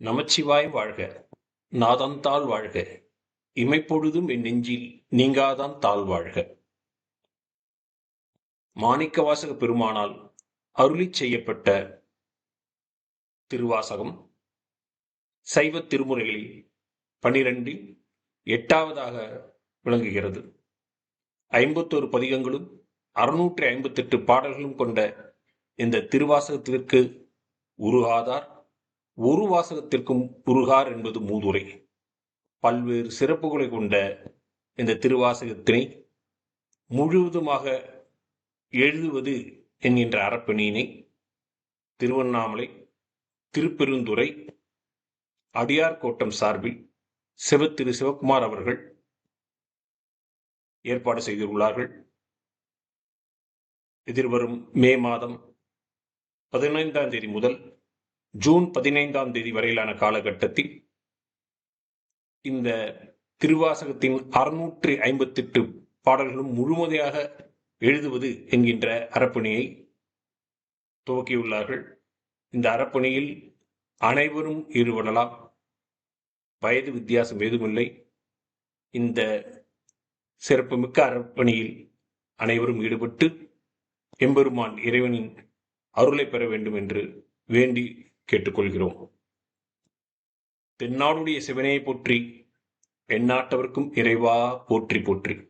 நமச்சிவாய் வாழ்க. நாதந்தாள் வாழ்க. இமைப்பொழுதும் என் நெஞ்சில் நீங்காதான் தாழ் வாழ்க. மாணிக்கவாசக பெருமானால் அருளிச் செய்யப்பட்ட திருவாசகம் சைவ திருமுறைகளில் பனிரெண்டில் எட்டாவதாக விளங்குகிறது. ஐம்பத்தோரு பதிகங்களும் அறுநூற்றி ஐம்பத்தெட்டு பாடல்களும் கொண்ட இந்த திருவாசகத்திற்கு உருகாதார் ஒரு வாசகத்திற்கும் உருகார் என்பது மூதுரை. பல்வேறு சிறப்புகளை கொண்ட இந்த திருவாசகத்தினை முழுவதுமாக எழுதுவது என்கின்ற அறப்பணியினை திருவண்ணாமலை திருப்பெருந்துறை அடியார் கோட்டம் சார்பில் சிவத்திரு சிவகுமார் அவர்கள் ஏற்பாடு செய்துள்ளார்கள் எதிர்வரும் மே மாதம் பதினைந்தாம் தேதி முதல் ஜூன் பதினைந்தாம் தேதி வரையிலான காலகட்டத்தில் இந்த திருவாசகத்தின் அறுநூற்றி ஐம்பத்தெட்டு பாடல்களும் முழுமதியாக எழுதுவது என்கின்ற அறப்பணியை துவக்கியுள்ளார்கள். இந்த அறப்பணியில் அனைவரும் ஈடுபடலாம். வயது வித்தியாசம் ஏதுமில்லை. இந்த சிறப்புமிக்க அறப்பணியில் அனைவரும் ஈடுபட்டு எம்பெருமான் இறைவனின் அருளை பெற வேண்டும் என்று வேண்டி கேட்டுக்கொள்கிறோம். தென்னாடுடைய சிவனையை போற்றி எந்நாட்டவர்க்கும் இறைவா போற்றி போற்றி.